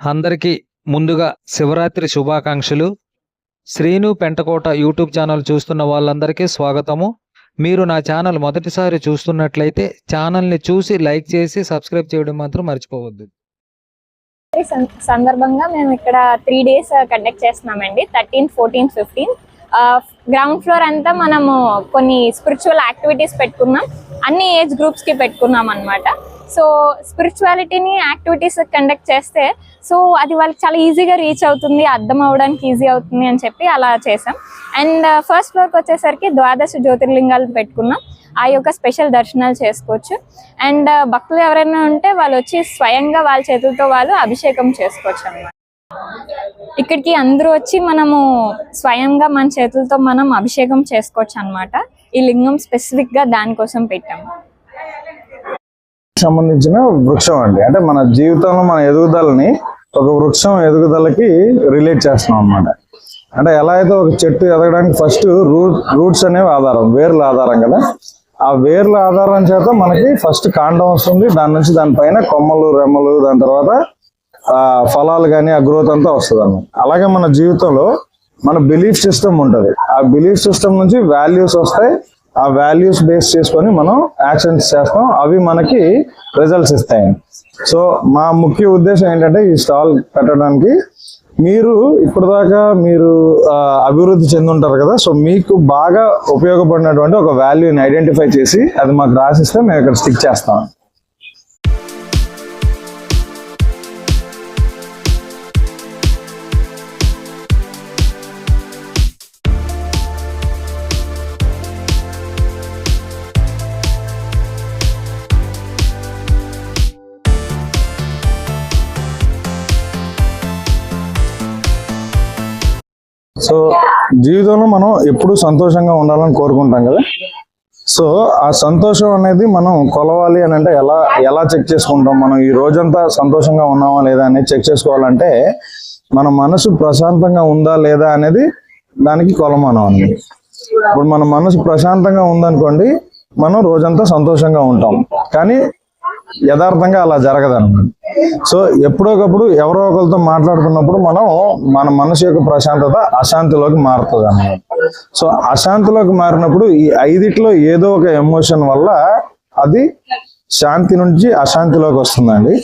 అందరికీ ముందుగా శివరాత్రి శుభాకాంక్షలు. శ్రీను పెంటకోట యూట్యూబ్ ఛానల్ చూస్తున్న వాళ్ళందరికీ స్వాగతము. మీరు నా ఛానల్ మొదటిసారి చూస్తున్నట్లయితే ఛానల్ని చూసి లైక్ చేసి సబ్స్క్రైబ్ చేయడం మాత్రం మర్చిపోవద్దు. సందర్భంగా మేము ఇక్కడ త్రీ డేస్ కండక్ట్ చేస్తున్నామండి thirteenth fourteenth fifteenth. Ground floor అంతా మనము కొన్ని స్పిరిచువల్ యాక్టివిటీస్ పెట్టుకున్నాం. అన్ని ఏజ్ గ్రూప్స్కి పెట్టుకున్నాం అనమాట సో స్పిరిచువాలిటీని యాక్టివిటీస్ కండక్ట్ చేస్తే సో అది వాళ్ళకి చాలా ఈజీగా రీచ్ అవుతుంది అర్థం అవడానికి ఈజీ అవుతుంది అని చెప్పి అలా చేసాం అండ్ uh, ఫస్ట్ ఫ్లోర్కి వచ్చేసరికి ద్వాదశ జ్యోతిర్లింగాలు పెట్టుకున్నాం. ఆ యొక్క స్పెషల్ దర్శనాలు చేసుకోవచ్చు. అండ్ uh, భక్తులు ఎవరైనా ఉంటే వాళ్ళు వచ్చి స్వయంగా వాళ్ళ చేతులతో వాళ్ళు అభిషేకం చేసుకోవచ్చు అన్నమాట. ఇక్కడికి అందరూ వచ్చి మనము స్వయంగా మన చేతులతో మనం అభిషేకం చేసుకోవచ్చు అన్నమాట. ఈ లింగం స్పెసిఫిక్గా దానికోసం పెట్టాము. సంబంధించిన వృక్షం అండి. అంటే మన జీవితంలో మన ఎదుగుదలని ఒక వృక్షం ఎదుగుదలకి రిలేట్ చేస్తున్నాం అన్నమాట. అంటే ఎలా అయితే ఒక చెట్టు ఎదగడానికి ఫస్ట్ రూట్ రూట్స్ అనేవి ఆధారం వేర్ల ఆధారం కదా. ఆ వేర్ల ఆధారం చేత మనకి ఫస్ట్ కాండం వస్తుంది. దాని నుంచి దానిపైన కొమ్మలు రెమ్మలు దాని తర్వాత ఆ ఫలాలు కానీ ఆ గ్రోత్ అంతా వస్తుంది అనమాట అలాగే మన జీవితంలో మన బిలీఫ్ సిస్టమ్ ఉంటుంది. ఆ బిలీఫ్ సిస్టమ్ నుంచి వాల్యూస్ వస్తాయి. ఆ వాల్యూస్ బేస్ చేసుకొని మనం యాక్షన్స్ చేస్తాం. అవి మనకి రిజల్ట్స్ ఇస్తాయి. సో మా ముఖ్య ఉద్దేశం ఏంటంటే ఈ స్టాల్ పెట్టడానికి మీరు ఇప్పటిదాకా మీరు అభివృద్ధి చెంది ఉంటారు కదా. సో మీకు బాగా ఉపయోగపడినటువంటి ఒక వాల్యూని ఐడెంటిఫై చేసి అది మాకు రాసిస్తే మేము ఇక్కడ స్టిక్ చేస్తాం. సో జీవితంలో మనం ఎప్పుడు సంతోషంగా ఉండాలని కోరుకుంటాం కదా? సో ఆ సంతోషం అనేది మనం కొలవాలి అని అంటే ఎలా ఎలా చెక్ చేసుకుంటాం? మనం ఈ రోజంతా సంతోషంగా ఉన్నామా లేదా అనేది చెక్ చేసుకోవాలంటే మన మనసు ప్రశాంతంగా ఉందా లేదా అనేది దానికి కొలమానం అన్నది ఇప్పుడు మన మనసు ప్రశాంతంగా ఉందనుకోండి మనం రోజంతా సంతోషంగా ఉంటాం. కానీ యథార్థంగా అలా జరగదన్నమాట. సో ఎప్పుడోకప్పుడు ఎవరో ఒకరితో మాట్లాడుతున్నప్పుడు మనం మన మనసు యొక్క ప్రశాంతత అశాంతిలోకి మారుతుంది అన్నమాట సో అశాంతిలోకి మారినప్పుడు ఈ ఐదిట్లో ఏదో ఒక ఎమోషన్ వల్ల అది శాంతి నుంచి అశాంతిలోకి వస్తుందండి.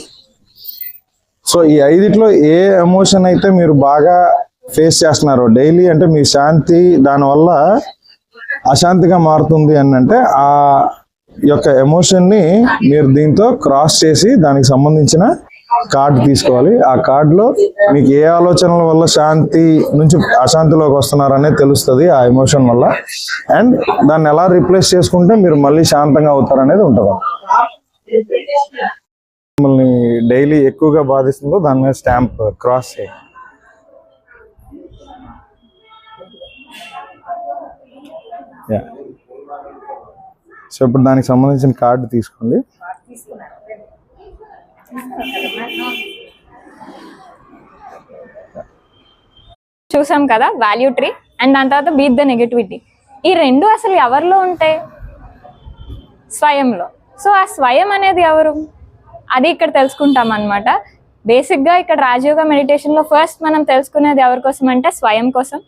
సో ఈ ఐదిట్లో ఏ ఎమోషన్ అయితే మీరు బాగా ఫేస్ చేస్తున్నారో డైలీ అంటే మీ శాంతి దానివల్ల అశాంతిగా మారుతుంది అని అంటే ఆ యొక్క ఎమోషన్ని మీరు దీంతో క్రాస్ చేసి దానికి సంబంధించిన కార్డు తీసుకోవాలి. ఆ కార్డులో మీకు ఏ ఆలోచనల వల్ల శాంతి నుంచి అశాంతిలోకి వస్తున్నారనే తెలుస్తుంది ఆ ఎమోషన్ వల్ల. అండ్ దాన్ని ఎలా రిప్లేస్ చేసుకుంటే మీరు మళ్ళీ శాంతంగా అవుతారనేది ఉంటుంది. మిమ్మల్ని డైలీ ఎక్కువగా బాధిస్తుందో దాని మీద స్టాంప్ క్రాస్ చేయాలి యా సో ఇప్పుడు దానికి సంబంధించిన కార్డు తీసుకోండి. చూసాం కదా వాల్యూ ట్రీ అండ్ దాని తర్వాత బీట్ ద నెగటివిటీ ఈ రెండు అసలు ఎవరిలో ఉంటాయి? స్వయంలో. సో ఆ స్వయం అనేది ఎవరు? అది ఇక్కడ తెలుసుకుంటాం అనమాట బేసిక్గా ఇక్కడ రాజయోగ మెడిటేషన్లో ఫస్ట్ మనం తెలుసుకునేది ఎవరి కోసం అంటే స్వయం కోసం.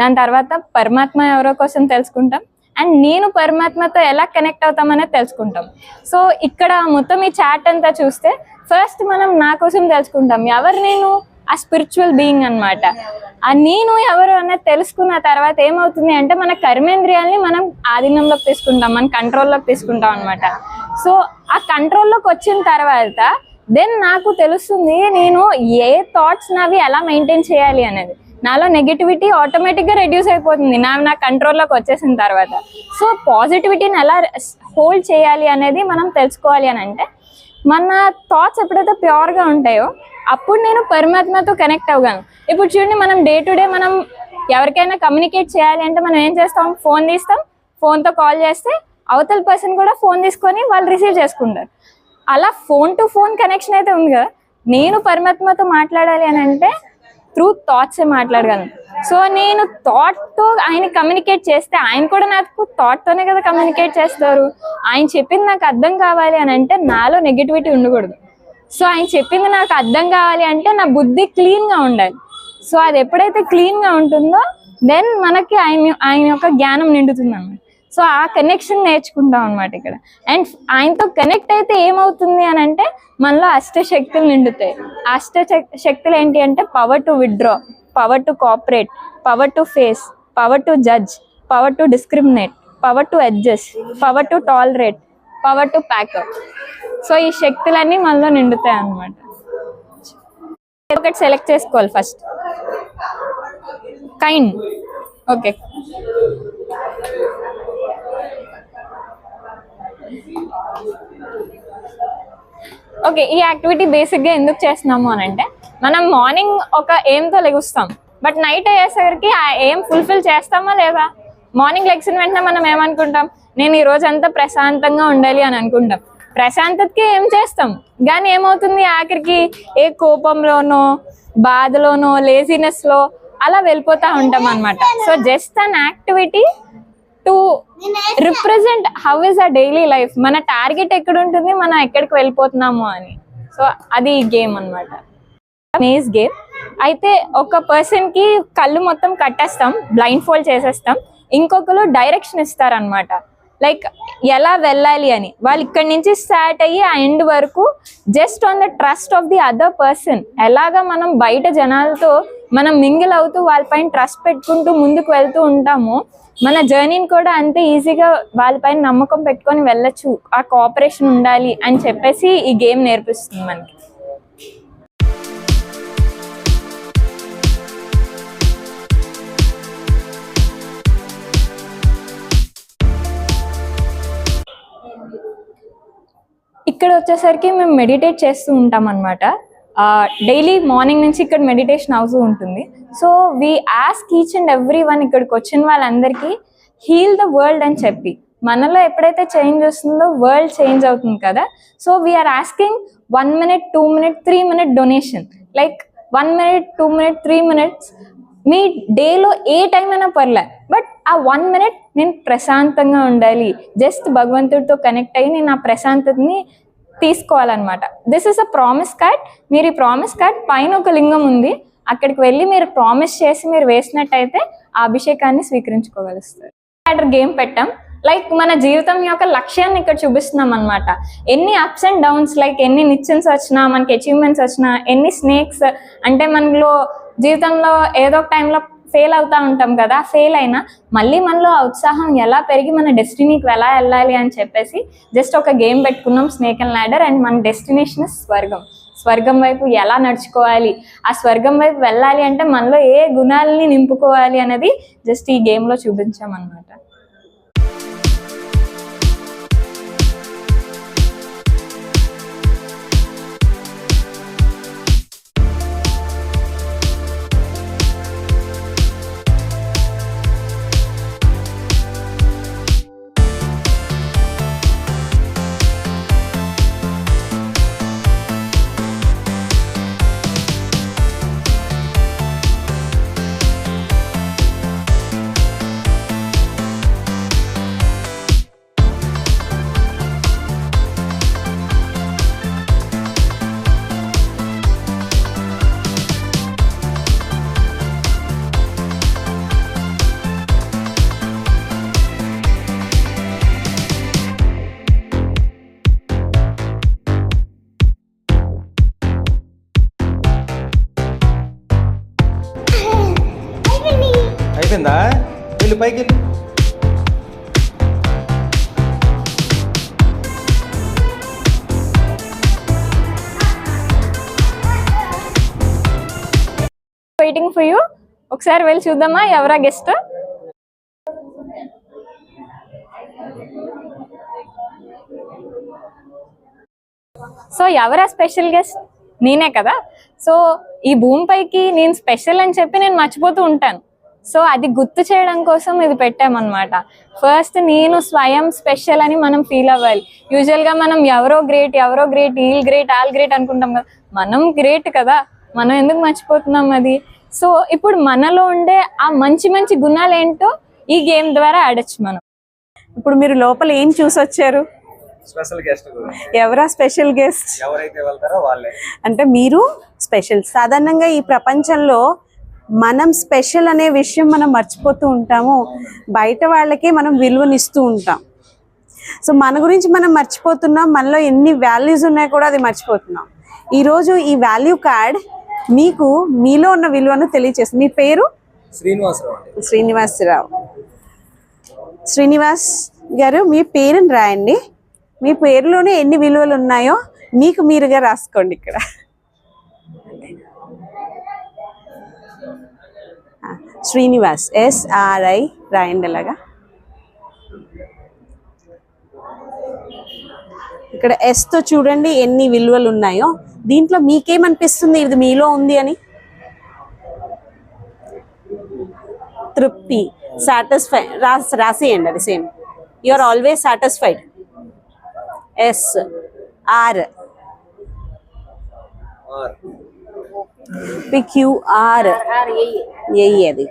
దాని తర్వాత పరమాత్మ ఎవరో కోసం తెలుసుకుంటాం. అండ్ నేను పరమాత్మతో ఎలా కనెక్ట్ అవుతామనేది తెలుసుకుంటాం. సో ఇక్కడ మొత్తం ఈ చాట్ అంతా చూస్తే ఫస్ట్ మనం నా కోసం తెలుసుకుంటాం. ఎవరు నేను? ఆ స్పిరిచువల్ బీయింగ్ అన్నమాట. ఆ నేను ఎవరు అనేది తెలుసుకున్న తర్వాత ఏమవుతుంది అంటే మన కర్మేంద్రియాల్ని మనం ఆధీనంలోకి తీసుకుంటాం మన కంట్రోల్లోకి తీసుకుంటాం అనమాట సో ఆ కంట్రోల్లోకి వచ్చిన తర్వాత దెన్ నాకు తెలుస్తుంది నేను ఏ థాట్స్ నావి ఎలా మెయింటైన్ చేయాలి అనేది. నాలో నెగిటివిటీ ఆటోమేటిక్గా రెడ్యూస్ అయిపోతుంది. నా నా కంట్రోల్లోకి వచ్చేసిన తర్వాత. సో పాజిటివిటీని ఎలా హోల్డ్ చేయాలి అనేది మనం తెలుసుకోవాలి అని అంటే మన థాట్స్ ఎప్పుడైతే ప్యూర్గా ఉంటాయో అప్పుడు నేను పరమాత్మతో కనెక్ట్ అవ్వగలను. ఇప్పుడు చూడండి మనం డే టు డే మనం ఎవరికైనా కమ్యూనికేట్ చేయాలి అంటే మనం ఏం చేస్తాం? ఫోన్ తీస్తాం. ఫోన్తో కాల్ చేస్తే అవతల పర్సన్ కూడా ఫోన్ తీసుకొని వాళ్ళు రిసీవ్ చేసుకుంటారు. అలా ఫోన్ టు ఫోన్ కనెక్షన్ అయితే ఉంది కదా నేను పరమాత్మతో మాట్లాడాలి అని అంటే త్రూ థాట్సే మాట్లాడగలను. సో నేను థాట్తో ఆయన కమ్యూనికేట్ చేస్తే ఆయన కూడా నాకు థాట్తోనే కదా కమ్యూనికేట్ చేస్తారు. ఆయన చెప్పింది నాకు అర్థం కావాలి అని అంటే నాలో నెగిటివిటీ ఉండకూడదు. సో ఆయన చెప్పింది నాకు అర్థం కావాలి అంటే నా బుద్ధి క్లీన్గా ఉండాలి. సో అది ఎప్పుడైతే క్లీన్గా ఉంటుందో దెన్ మనకి ఆయన ఆయన యొక్క జ్ఞానం నిండుతుంది అన్నమాట సో ఆ కనెక్షన్ నేర్చుకుంటాం అనమాట ఇక్కడ. అండ్ ఆయనతో కనెక్ట్ అయితే ఏమవుతుంది అని అంటే మనలో అష్టశక్తులు నిండుతాయి. అష్ట శక్తులు ఏంటి అంటే power to withdraw power to cooperate power to face power to judge power to discriminate power to adjust power to tolerate power to pack up so ఈ శక్తులన్నీ మనలో నిండుతాయి అన్నమాట. ఒకటి సెలెక్ట్ చేసుకోవాలి ఫస్ట్ కైండ్ ఓకే ఓకే ఈ activity బేసిక్గా ఎందుకు చేస్తున్నాము అని అంటే మనం మార్నింగ్ ఒక ఎయిమ్తో లెగుస్తాం. బట్ నైట్ అయ్యేసరికి ఆ ఎయిమ్ ఫుల్ఫిల్ చేస్తామా లేదా? మార్నింగ్ లెగ్సిన వెంటనే మనం ఏమనుకుంటాం? నేను ఈ రోజు అంతా ప్రశాంతంగా ఉండాలి అని అనుకుంటాం. ప్రశాంతతకి ఏం చేస్తాం? కానీ ఏమవుతుంది ఆఖరికి? ఏ కోపంలోనో బాధలోనో లేజినెస్లో అలా వెళ్ళిపోతా ఉంటాం అన్నమాట. So just an activity to represent how is a daily life మన టార్గెట్ ఎక్కడ ఉంటుంది మనం ఎక్కడికి వెళ్ళిపోతున్నాము అని. సో అది గేమ్ అన్నమాట. మేజ్ గేమ్ అయితే ఒక పర్సన్కి కళ్ళు మొత్తం కట్టేస్తాం బ్లైండ్ ఫోల్డ్ చేసేస్తాం. ఇంకొకరు డైరెక్షన్ ఇస్తారనమాట లైక్ ఎలా వెళ్ళాలి అని. వాళ్ళు ఇక్కడి నుంచి స్టార్ట్ అయ్యి ఆ ఎండ్ వరకు just on the trust of the other person ఎలాగా మనం బయట జనాలతో మనం మింగిల్ అవుతూ వాళ్ళపైన ట్రస్ట్ పెట్టుకుంటూ ముందుకు వెళ్తూ ఉంటామో మన జర్నీని కూడా అంతే ఈజీగా వాళ్ళపైన నమ్మకం పెట్టుకొని వెళ్ళచ్చు. ఆ కోఆపరేషన్ ఉండాలి అని చెప్పేసి ఈ గేమ్ నేర్పిస్తుంది మనకి. ఇక్కడ వచ్చేసరికి మేము మెడిటేట్ చేస్తూ ఉంటాం అనమాట డైలీ మార్నింగ్ నుంచి ఇక్కడ మెడిటేషన్ అవుతూ ఉంటుంది. So we ask each and every one ఇక్కడికి వచ్చిన వాళ్ళందరికీ హీల్ ద వరల్డ్ అని చెప్పి. మనలో ఎప్పుడైతే చేంజ్ వస్తుందో వరల్డ్ చేంజ్ అవుతుంది కదా? So we are asking one minute two minute three minute donation like one minute two minute three minutes మీ డేలో ఏ టైం అయినా పర్లే బట్ ఆ వన్ మినిట్ నేను ప్రశాంతంగా ఉండాలి. జస్ట్ భగవంతుడితో కనెక్ట్ అయ్యి నేను ఆ ప్రశాంతతని తీసుకోవాలన్నమాట. This is a promise card మీరు ఈ ప్రామిస్ కార్డ్ పైన ఒక లింగం ఉంది. అక్కడికి వెళ్ళి మీరు ప్రామిస్ చేసి మీరు వేసినట్టయితే ఆ అభిషేకాన్ని స్వీకరించుకోగలుస్తారు. ఆర్డర్ గేమ్ పెట్టాం. లైక్ మన జీవితం యొక్క లక్ష్యాన్ని ఇక్కడ చూపిస్తున్నాం అనమాట ఎన్ని అప్స్ అండ్ డౌన్స్ లైక్ ఎన్ని నిచ్చన్స్ వచ్చినా మనకి అచీవ్మెంట్స్ వచ్చినా ఎన్ని స్నేక్స్ అంటే మనలో జీవితంలో ఏదో ఒక టైంలో ఫెయిల్ అవుతా ఉంటాం కదా ఫెయిల్ అయినా మళ్ళీ మనలో ఉత్సాహం ఎలా పెరిగి మన డెస్టినీకి ఎలా వెళ్ళాలి అని చెప్పేసి జస్ట్ ఒక గేమ్ పెట్టుకున్నాం స్నేక్ అండ్ ల్యాడర్ అండ్ మన డెస్టినేషన్ స్వర్గం స్వర్గం వైపు ఎలా నడుచుకోవాలి? ఆ స్వర్గం వైపు వెళ్ళాలి అంటే మనలో ఏ గుణాలని నింపుకోవాలి అనేది జస్ట్ ఈ గేమ్లో చూపించామన్నమాట. పైకి వెయిటింగ్ ఫర్ యూ ఒకసారి వెళ్ళి చూద్దామా? ఎవరా గెస్ట్ సో ఎవరా స్పెషల్ గెస్ట్ నేనే కదా. సో ఈ భూమిపైకి నేను స్పెషల్ అని చెప్పి నేను మర్చిపోతూ ఉంటాను. సో అది గుర్తు చేయడం కోసం ఇది పెట్టామన్నమాట. ఫస్ట్ నేను స్వయం స్పెషల్ అని మనం ఫీల్ అవ్వాలి. యూజువల్గా మనం ఎవరో గ్రేట్ ఎవరో great we'll great all great అనుకుంటాం కదా. మనం గ్రేట్ కదా. మనం ఎందుకు మర్చిపోతున్నాం అది? సో ఇప్పుడు మనలో ఉండే ఆ మంచి మంచి గుణాలు ఏంటో ఈ గేమ్ ద్వారా ఆడొచ్చు మనం. ఇప్పుడు మీరు లోపల ఏం చూసి వచ్చారు స్పెషల్ గెస్ట్ ఎవరా స్పెషల్ గెస్ట్ ఎవరైతే వెళ్తారో వాళ్ళే. అంటే మీరు స్పెషల్ సాధారణంగా ఈ ప్రపంచంలో మనం స్పెషల్ అనే విషయం మనం మర్చిపోతూ ఉంటాము. బయట వాళ్ళకి మనం విలువనిస్తూ ఉంటాం. సో మన గురించి మనం మర్చిపోతున్నాం. మనలో ఎన్ని వాల్యూస్ ఉన్నాయో కూడా అది మర్చిపోతున్నాం. ఈరోజు ఈ వాల్యూ కార్డ్ మీకు మీలో ఉన్న విలువను తెలియచేస్తుంది. మీ పేరు? శ్రీనివాసరావు శ్రీనివాసరావు. శ్రీనివాస్ గారు మీ పేరుని రాయండి. మీ పేరులోనే ఎన్ని విలువలు ఉన్నాయో మీకు మీరుగా రాసుకోండి ఇక్కడ. శ్రీనివాస్ ఎస్ఆర్ఐ రాయండి అలాగా ఇక్కడ ఎస్తో తో చూడండి ఎన్ని విలువలు ఉన్నాయో. దీంట్లో మీకేమనిపిస్తుంది? ఇది మీలో ఉంది అని. తృప్తి. సాటిస్ఫై రాసి రాసేయండి అది same. You are always satisfied S R PQR ఏ అది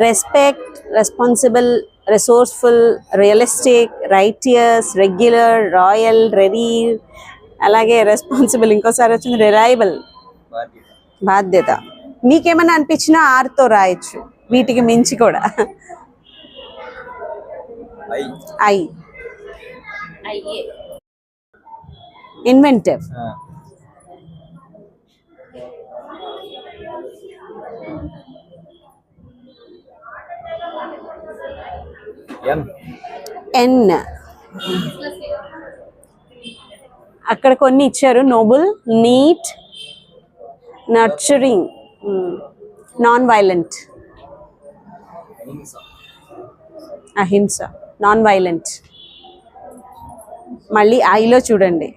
respect responsible resourceful realistic righteous regular royal ready అలాగే రెస్పాన్సిబుల్ ఇంకోసారి వచ్చింది రిలయబుల్ బాధ్యత మీకేమైనా అనిపించినా ఆర్తో రాయొచ్చు వీటికి మించి కూడా ఐ ఐ ఇన్వెంటివ్ ఎన్ అక్కడ కొన్ని ఇచ్చారు. Noble neat nurturing non violent అహింస నాన్ వైలెంట్ మళ్ళీ ఐలో చూడండి.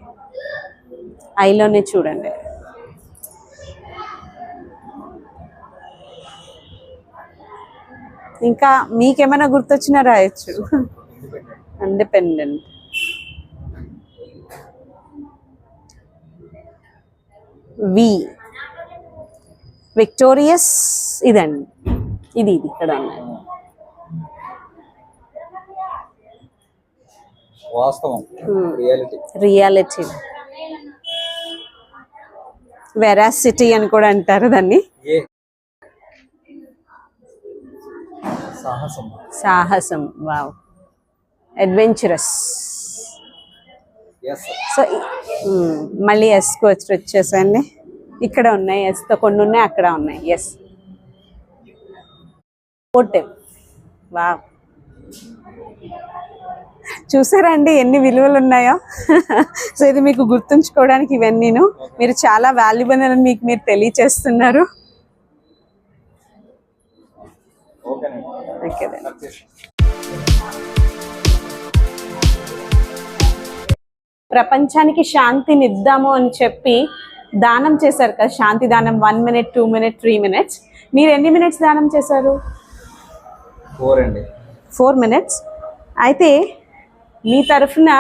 ఐలోనే చూడండి. ఇంకా మీకేమైనా గుర్తొచ్చినా రాయొచ్చు. ఇండిపెండెంట్ వి విక్టోరియస్ ఇదండి. ఇది ఇది ఇక్కడ ఉన్నాయి. వాస్తవం. Hmm. రియాలిటీ రియాలిటీ వెరాసిటీ అని కూడా అంటారు దాన్ని. సాహసం. సాహసం. వావ్. అడ్వెంచరస్ ఎస్ సో మళ్ళీ ఎస్కి వచ్చి వచ్చేసండి. ఇక్కడ ఉన్నాయి. ఎస్తో కొన్ని ఉన్నాయి అక్కడ ఉన్నాయి. ఎస్ హోటల్ వావ్ చూసారా అండి ఎన్ని విలువలు ఉన్నాయో? సో ఇది మీకు గుర్తుంచుకోవడానికి ఇవన్నీను. మీరు చాలా వాల్యుబుల్ అని మీకు మీరు తెలియచేస్తున్నారు. ఓకేనండి ప్రపంచానికి శాంతిని ఇద్దాము అని చెప్పి దానం చేశారు కదా శాంతి దానం one minute two minute three minutes మీరు ఎన్ని మినిట్స్ దానం చేశారు? ఫోర్ అండి. ఫోర్ మినిట్స్ అయితే మీ తరఫున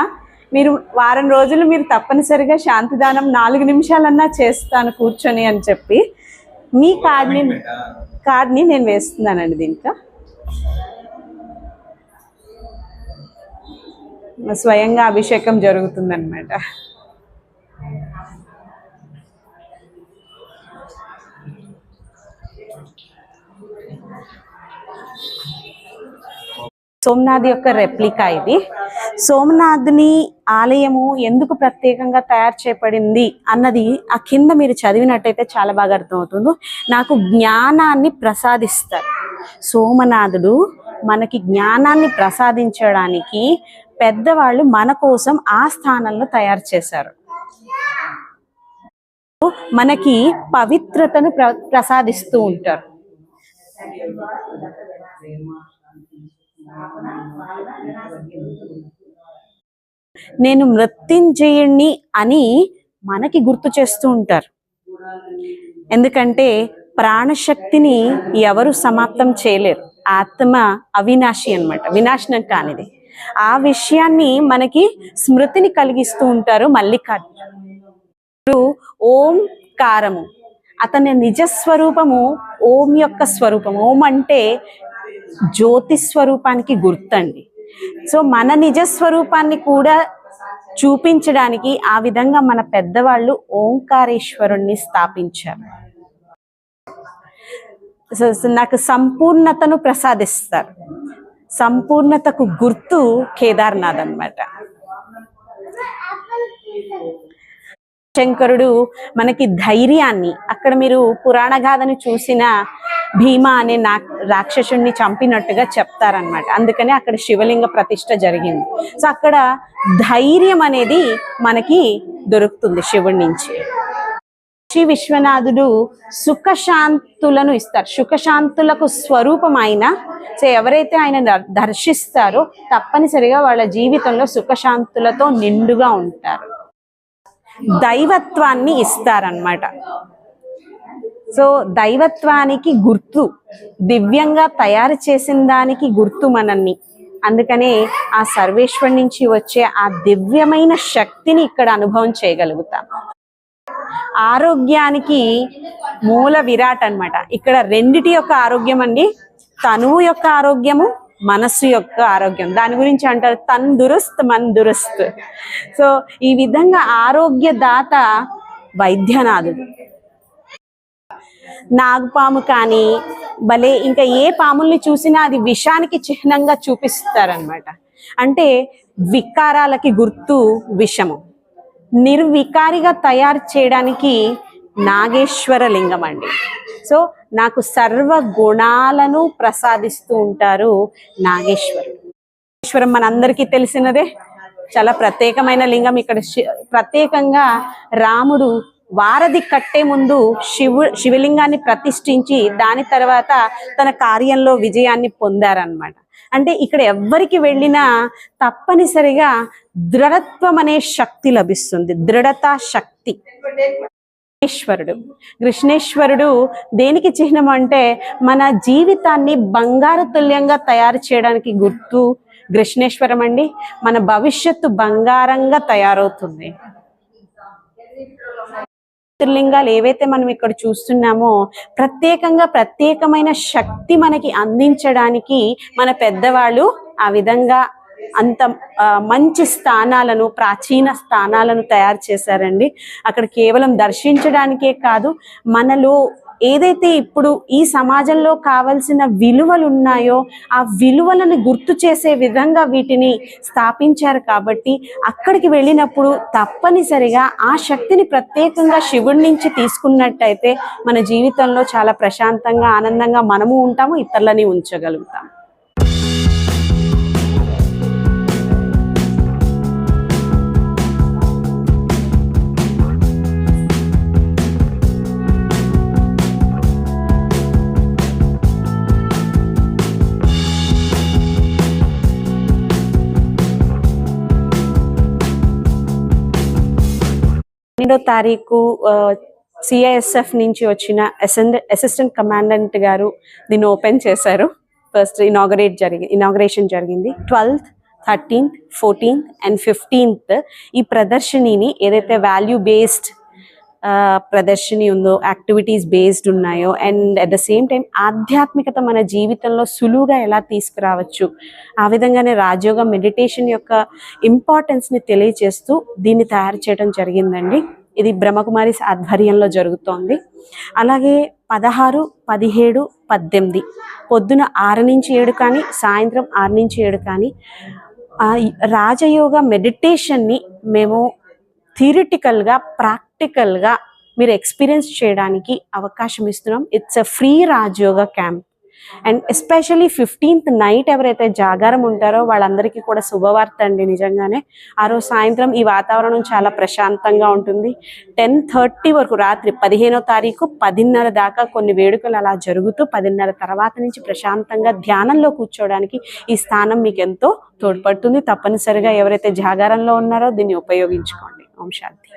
మీరు వారం రోజులు మీరు తప్పనిసరిగా శాంతి దానం నాలుగు నిమిషాలన్నా చేస్తాను కూర్చొని అని చెప్పి మీ కార్డ్ని కార్డ్ని నేను వేస్తున్నానండి దీంట్లో. స్వయంగా అభిషేకం జరుగుతుందన్నమాట. సోమనాథ్ యొక్క రెప్లికా ఇది. సోమనాథ్ని ఆలయము ఎందుకు ప్రత్యేకంగా తయారు చేయబడింది అన్నది ఆ కింద మీరు చదివినట్టయితే చాలా బాగా అర్థమవుతుంది. నాకు జ్ఞానాన్ని ప్రసాదిస్తారు. సోమనాథుడు మనకి జ్ఞానాన్ని ప్రసాదించడానికి పెద్దవాళ్ళు మన కోసం ఆ స్థానంలో తయారు చేశారు. మనకి పవిత్రతను ప్ర ప్రసాదిస్తూ ఉంటారు. నేను మృత్యుంజయుణ్ణి అని మనకి గుర్తు చేస్తూ ఉంటారు. ఎందుకంటే ప్రాణశక్తిని ఎవరు సమాప్తం చేయలేరు. ఆత్మ అవినాశి అన్నమాట. వినాశనం కానిది. ఆ విషయాన్ని మనకి స్మృతిని కలిగిస్తూ ఉంటారు మల్లికార్జున ఓం కారము. అతని నిజ స్వరూపము ఓం యొక్క స్వరూపం ఓం అంటే జ్యోతి స్వరూపానికి గుర్తండి. సో మన నిజ స్వరూపాన్ని కూడా చూపించడానికి ఆ విధంగా మన పెద్దవాళ్ళు ఓంకారేశ్వరుణ్ణి స్థాపించారు. నాకు సంపూర్ణతను ప్రసాదిస్తారు. సంపూర్ణతకు గుర్తు కేదార్నాథ్ అన్నమాట. శంకరుడు మనకి ధైర్యాన్ని అక్కడ మీరు పురాణ గాథను చూసిన భీమ అనే నా రాక్షసుణ్ణి చంపినట్టుగా చెప్తారనమాట అందుకని అక్కడ శివలింగ ప్రతిష్ట జరిగింది. సో అక్కడ ధైర్యం అనేది మనకి దొరుకుతుంది శివుడి నుంచి. శ్రీ విశ్వనాథుడు సుఖశాంతులను ఇస్తారు. సుఖశాంతులకు స్వరూపమైన సో ఎవరైతే ఆయన దర్శిస్తారో తప్పనిసరిగా వాళ్ళ జీవితంలో సుఖశాంతులతో నిండుగా ఉంటారు. దైవత్వాన్ని ఇస్తారనమాట సో దైవత్వానికి గుర్తు దివ్యంగా తయారు చేసిన దానికి గుర్తు మనల్ని. అందుకనే ఆ సర్వేశ్వర్ నుంచి వచ్చే ఆ దివ్యమైన శక్తిని ఇక్కడ అనుభవం చేయగలుగుతాం. ఆరోగ్యానికి మూల విరాట్ అన్నమాట. ఇక్కడ రెండిటి యొక్క ఆరోగ్యం అండి. తనువు యొక్క ఆరోగ్యము మనస్సు యొక్క ఆరోగ్యం. దాని గురించి అంటారు తన్ దురుస్త్ మన్ దురుస్త్ సో ఈ విధంగా ఆరోగ్య దాత వైద్యనాథుడు. నాగుపాము కానీ భలే ఇంకా ఏ పాముల్ని చూసినా అది విషానికి చిహ్నంగా చూపిస్తారనమాట అంటే వికారాలకి గుర్తు విషము. నిర్వికారిగా తయారు చేయడానికి నాగేశ్వర లింగం అండి. సో నాకు సర్వ గుణాలను ప్రసాదిస్తూ ఉంటారు నాగేశ్వరుడు. నాగేశ్వరం మనందరికీ తెలిసినదే. చాలా ప్రత్యేకమైన లింగం. ఇక్కడ శి- ప్రత్యేకంగా రాముడు వారధి కట్టే ముందు శివు శివలింగాన్ని ప్రతిష్ఠించి దాని తర్వాత తన కార్యంలో విజయాన్ని పొందారనమాట అంటే ఇక్కడ ఎవ్వరికి వెళ్ళినా తప్పనిసరిగా దృఢత్వం అనే శక్తి లభిస్తుంది. దృఢత శక్తి. కృష్ణేశ్వరుడు. కృష్ణేశ్వరుడు దేనికి చిహ్నం అంటే మన జీవితాన్ని బంగారు తుల్యంగా తయారు చేయడానికి గుర్తు కృష్ణేశ్వరం అండి. మన భవిష్యత్తు బంగారంగా తయారవుతుంది. జ్యోతిర్లింగాలు ఏవైతే మనం ఇక్కడ చూస్తున్నామో ప్రత్యేకంగా ప్రత్యేకమైన శక్తి మనకి అందించడానికి మన పెద్దవాళ్ళు ఆ విధంగా అంత మంచి స్థానాలను ప్రాచీన స్థానాలను తయారు చేశారండి. అక్కడ కేవలం దర్శించడానికే కాదు మనలో ఏదైతే ఇప్పుడు ఈ సమాజంలో కావలసిన విలువలు ఉన్నాయో ఆ విలువలను గుర్తు చేసే విధంగా వీటిని స్థాపించారు కాబట్టి అక్కడికి వెళ్ళినప్పుడు తప్పనిసరిగా ఆ శక్తిని ప్రత్యేకంగా శివుడి నుంచి తీసుకున్నట్టయితే మన జీవితంలో చాలా ప్రశాంతంగా ఆనందంగా మనము ఉంటాము ఇతరులని ఉంచగలుగుతాం పన్నెండో తారీఖు సిఐఎస్ఎఫ్ నుంచి వచ్చిన అసిస్టెంట్ కమాండెంట్ గారు దీన్ని ఓపెన్ చేశారు. ఫస్ట్ ఇనాగరేట్ జరిగి ఇనాగరేషన్ జరిగింది. Twelfth thirteenth fourteenth and fifteenth ఈ ప్రదర్శనని ఏదైతే వాల్యూ బేస్డ్ ప్రదర్శిని ఉందో యాక్టివిటీస్ బేస్డ్ ఉన్నాయో and at the same time ఆధ్యాత్మికత మన జీవితంలో సులువుగా ఎలా తీసుకురావచ్చు? ఆ విధంగానే రాజయోగ మెడిటేషన్ యొక్క ఇంపార్టెన్స్ని తెలియజేస్తూ దీన్ని తయారు చేయడం జరిగిందండి. ఇది బ్రహ్మకుమారి ఆధ్వర్యంలో జరుగుతోంది. అలాగే పదహారు పదిహేడు పద్దెనిమిది పొద్దున ఆరు నుంచి ఏడు కానీ సాయంత్రం ఆరు నుంచి ఏడు కానీ రాజయోగ మెడిటేషన్ని మేము థియరిటికల్గా ప్రాక్టికల్గా మీరు ఎక్స్పీరియన్స్ చేయడానికి అవకాశం ఇస్తున్నాం. It's a free Rajyoga camp and especially fifteenth night ఎవరైతే జాగారం ఉంటారో వాళ్ళందరికీ కూడా శుభవార్త అండి నిజంగానే. ఆ రోజు సాయంత్రం ఈ వాతావరణం చాలా ప్రశాంతంగా ఉంటుంది. టెన్ థర్టీ వరకు రాత్రి పదిహేనో తారీఖు పదిన్నర దాకా కొన్ని వేడుకలు అలా జరుగుతూ పదిన్నర తర్వాత నుంచి ప్రశాంతంగా ధ్యానంలో కూర్చోవడానికి ఈ స్థానం మీకు ఎంతో తోడ్పడుతుంది. తప్పనిసరిగా ఎవరైతే జాగారంలో ఉన్నారో దీన్ని ఉపయోగించుకోండి. ఓం శాంతి.